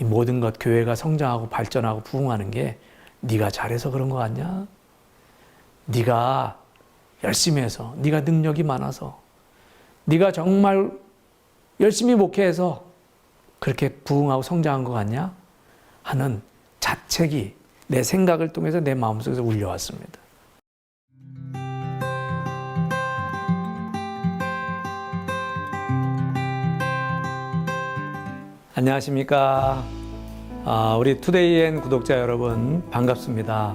이 모든 것 교회가 성장하고 발전하고 부흥하는 게 네가 잘해서 그런 거 같냐? 네가 열심히 해서 네가 능력이 많아서 네가 정말 열심히 목회해서 그렇게 부흥하고 성장한 것 같냐? 하는 자책이 내 생각을 통해서 내 마음속에서 울려왔습니다. 안녕하십니까. 아, 우리 투데이엔 구독자 여러분 반갑습니다.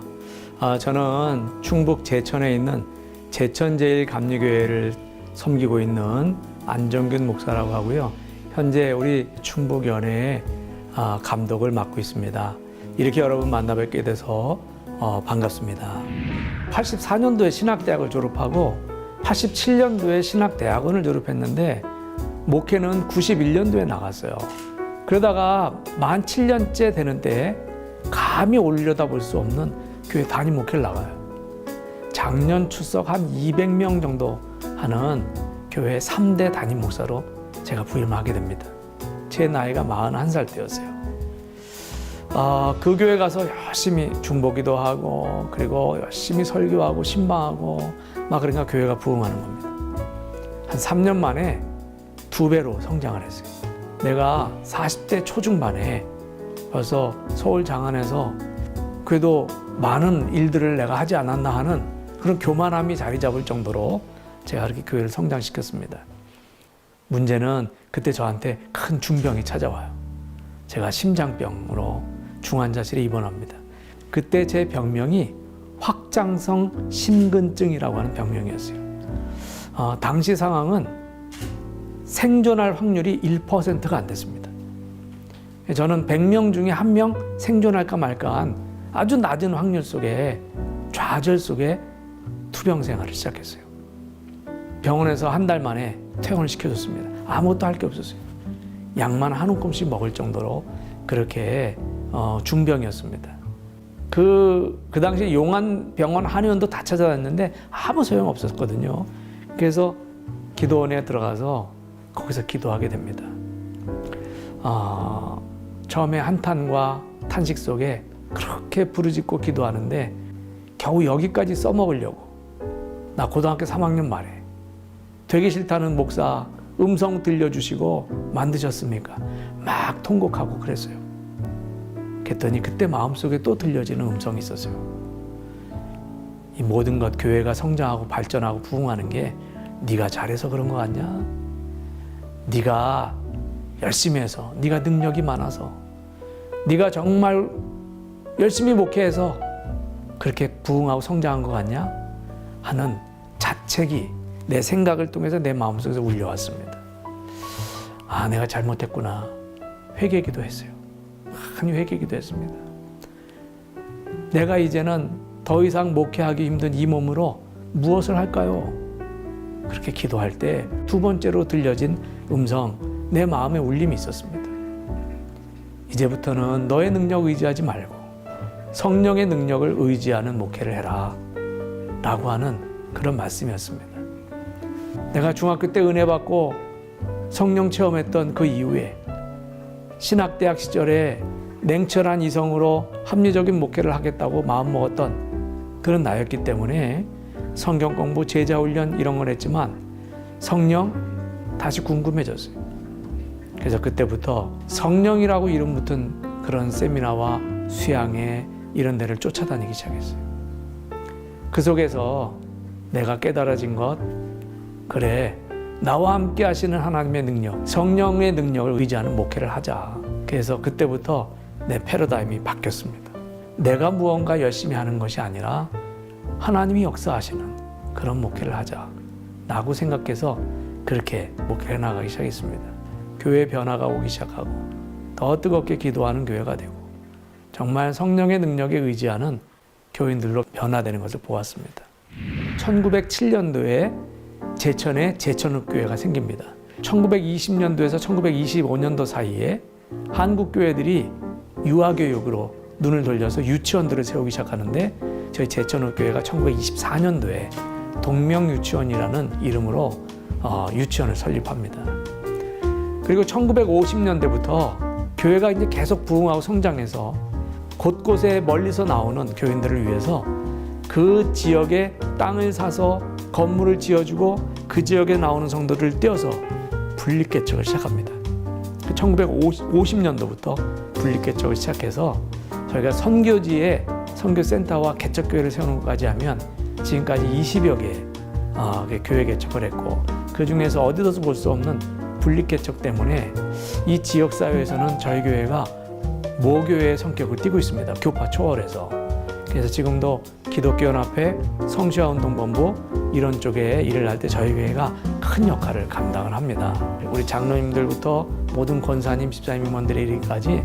아, 저는 충북 제천에 있는 제천제일감리교회를 섬기고 있는 안정균 목사라고 하고요. 현재 우리 충북 연회의 아, 감독을 맡고 있습니다. 이렇게 여러분 만나 뵙게 돼서 어, 반갑습니다. 84년도에 신학대학을 졸업하고 87년도에 신학대학원을 졸업했는데 목회는 91년도에 나갔어요. 그러다가 만 7년째 되는 때 감히 올려다 볼 수 없는 교회 담임 목회를 나가요. 작년 출석 한 200명 정도 하는 교회 3대 담임 목사로 제가 부임하게 됩니다. 제 나이가 41살 때였어요. 아, 그 교회 가서 열심히 중보기도 하고 그리고 열심히 설교하고 신방하고 막 그러니까 교회가 부흥하는 겁니다. 한 3년 만에 두 배로 성장을 했어요. 내가 40대 초중반에 벌써 서울 장안에서 그래도 많은 일들을 내가 하지 않았나 하는 그런 교만함이 자리 잡을 정도로 제가 그렇게 교회를 성장시켰습니다. 문제는 그때 저한테 큰 중병이 찾아와요. 제가 심장병으로 중환자실에 입원합니다. 그때 제 병명이 확장성 심근증이라고 하는 병명이었어요. 어, 당시 상황은 생존할 확률이 1%가 안 됐습니다. 저는 100명 중에 한 명 생존할까 말까한 아주 낮은 확률 속에 좌절 속에 투병 생활을 시작했어요. 병원에서 한 달 만에 퇴원을 시켜줬습니다. 아무것도 할 게 없었어요. 약만 한 움큼씩 먹을 정도로 그렇게 어, 중병이었습니다. 그, 그 당시에 용안 병원 한의원도 다 찾아다녔는데 아무 소용 없었거든요. 그래서 기도원에 들어가서 거기서 기도하게 됩니다. 어, 처음에 한탄과 탄식 속에 그렇게 부르짖고 기도하는데 겨우 여기까지 써먹으려고 나 고등학교 3학년 말에 되기 싫다는 목사 음성 들려주시고 만드셨습니까? 막 통곡하고 그랬어요. 그랬더니 그때 마음속에 또 들려지는 음성이 있었어요. 이 모든 것 교회가 성장하고 발전하고 부흥하는 게 네가 잘해서 그런 거 같냐? 네가 열심히 해서 네가 능력이 많아서 네가 정말 열심히 목회해서 그렇게 부흥하고 성장한 것 같냐? 하는 자책이 내 생각을 통해서 내 마음속에서 울려왔습니다. 아, 내가 잘못했구나. 회개기도 했어요. 많이 회개기도 했습니다. 내가 이제는 더 이상 목회하기 힘든 이 몸으로 무엇을 할까요? 그렇게 기도할 때 두 번째로 들려진 음성, 내 마음에 울림이 있었습니다. 이제부터는 너의 능력 의지하지 말고 성령의 능력을 의지하는 목회를 해라. 라고 하는 그런 말씀이었습니다. 내가 중학교 때 은혜 받고 성령 체험했던 그 이후에 신학대학 시절에 냉철한 이성으로 합리적인 목회를 하겠다고 마음먹었던 그런 나였기 때문에 성경 공부, 제자 훈련 이런 걸 했지만 성령 다시 궁금해졌어요. 그래서 그때부터 성령이라고 이름 붙은 그런 세미나와 수양회 이런 데를 쫓아다니기 시작했어요. 그 속에서 내가 깨달아진 것, 그래, 나와 함께 하시는 하나님의 능력, 성령의 능력을 의지하는 목회를 하자. 그래서 그때부터 내 패러다임이 바뀌었습니다. 내가 무언가 열심히 하는 것이 아니라 하나님이 역사하시는 그런 목회를 하자. 라고 생각해서 그렇게 목회해 나가기 시작했습니다. 교회 변화가 오기 시작하고 더 뜨겁게 기도하는 교회가 되고 정말 성령의 능력에 의지하는 교인들로 변화되는 것을 보았습니다. 1907년도에 제천에 제천읍교회가 생깁니다. 1920년도에서 1925년도 사이에 한국 교회들이 유아교육으로 눈을 돌려서 유치원들을 세우기 시작하는데 저희 제천읍교회가 1924년도에 동명유치원이라는 이름으로 어, 유치원을 설립합니다. 그리고 1950년대부터 교회가 이제 계속 부흥하고 성장해서 곳곳에 멀리서 나오는 교인들을 위해서 그 지역에 땅을 사서 건물을 지어주고 그 지역에 나오는 성도를 떼어서 분립개척을 시작합니다. 1950년도부터 분립개척을 시작해서 저희가 선교지에 선교센터와 개척교회를 세우는 것까지 하면 지금까지 20여 개의 어, 그 교회 개척을 했고 그 중에서 어디서도 볼 수 없는 분립 개척 때문에 이 지역 사회에서는 저희 교회가 모교회의 성격을 띠고 있습니다. 교파 초월해서. 그래서 지금도 기독교연합회, 성시화운동본부 이런 쪽에 일을 할 때 저희 교회가 큰 역할을 감당을 합니다. 우리 장로님들부터 모든 권사님, 집사님, 임원들에 이르기까지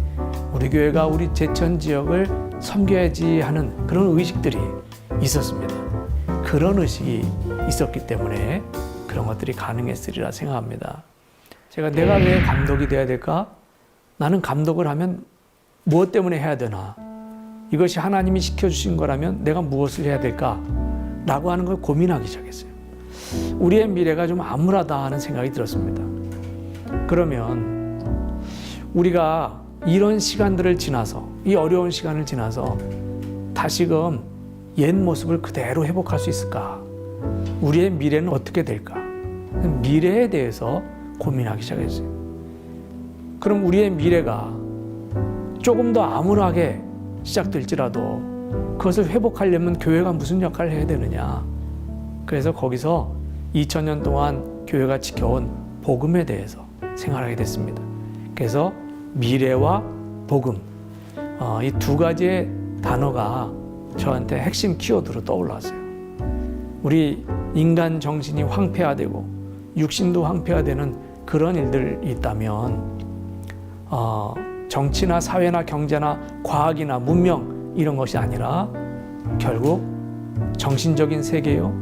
우리 교회가 우리 제천 지역을 섬겨야지 하는 그런 의식들이 있었습니다. 그런 의식이 있었기 때문에 그런 것들이 가능했으리라 생각합니다. 제가 내가 왜 감독이 돼야 될까? 나는 감독을 하면 무엇 때문에 해야 되나? 이것이 하나님이 시켜주신 거라면 내가 무엇을 해야 될까? 라고 하는 걸 고민하기 시작했어요. 우리의 미래가 좀 암울하다 하는 생각이 들었습니다. 그러면 우리가 이런 시간들을 지나서, 이 어려운 시간을 지나서 다시금 옛 모습을 그대로 회복할 수 있을까? 우리의 미래는 어떻게 될까? 미래에 대해서 고민하기 시작했어요. 그럼 우리의 미래가 조금 더 암울하게 시작될지라도 그것을 회복하려면 교회가 무슨 역할을 해야 되느냐. 그래서 거기서 2000년 동안 교회가 지켜온 복음에 대해서 생각하게 됐습니다. 그래서 미래와 복음, 어, 이두 가지의 단어가 저한테 핵심 키워드로 떠올랐어요. 우리 인간 정신이 황폐화되고 육신도 황폐화되는 그런 일들이 있다면 어, 정치나 사회나 경제나 과학이나 문명 이런 것이 아니라 결국 정신적인 세계요.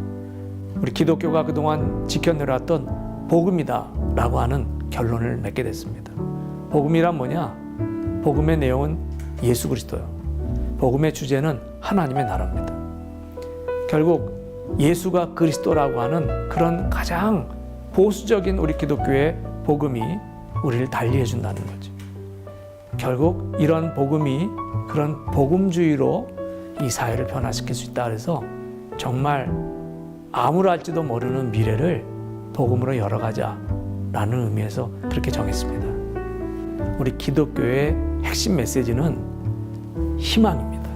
우리 기독교가 그동안 지켜내려왔던 복음이다라고 하는 결론을 맺게 됐습니다. 복음이란 뭐냐? 복음의 내용은 예수 그리스도요. 복음의 주제는 하나님의 나라입니다. 결국 예수가 그리스도라고 하는 그런 가장 보수적인 우리 기독교의 복음이 우리를 달리해 준다는 거죠. 결국 이런 복음이 그런 복음주의로 이 사회를 변화시킬 수 있다 그래서 정말 암울할지도 모르는 미래를 복음으로 열어가자라는 의미에서 그렇게 정했습니다. 우리 기독교의 핵심 메시지는 희망입니다.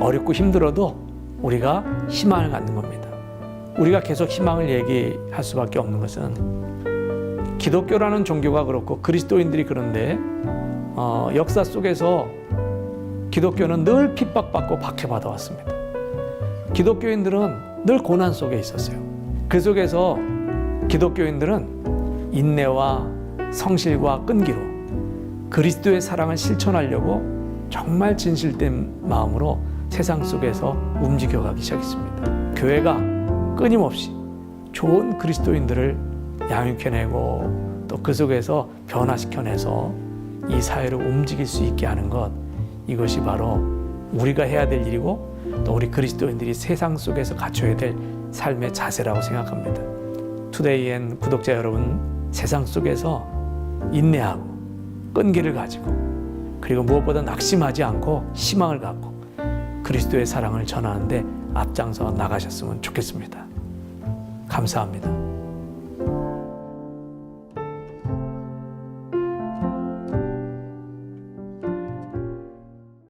어렵고 힘들어도 우리가 희망을 갖는 겁니다. 우리가 계속 희망을 얘기할 수밖에 없는 것은 기독교라는 종교가 그렇고 그리스도인들이 그런데 어, 역사 속에서 기독교는 늘 핍박받고 박해받아 왔습니다. 기독교인들은 늘 고난 속에 있었어요. 그 속에서 기독교인들은 인내와 성실과 끈기로 그리스도의 사랑을 실천하려고 정말 진실된 마음으로 세상 속에서 움직여가기 시작했습니다. 교회가 끊임없이 좋은 그리스도인들을 양육해내고 또 그 속에서 변화시켜내서 이 사회를 움직일 수 있게 하는 것 이것이 바로 우리가 해야 될 일이고 또 우리 그리스도인들이 세상 속에서 갖춰야 될 삶의 자세라고 생각합니다. 투데이엔 구독자 여러분 세상 속에서 인내하고 끈기를 가지고 그리고 무엇보다 낙심하지 않고 희망을 갖고 그리스도의 사랑을 전하는데 앞장서 나가셨으면 좋겠습니다. 감사합니다.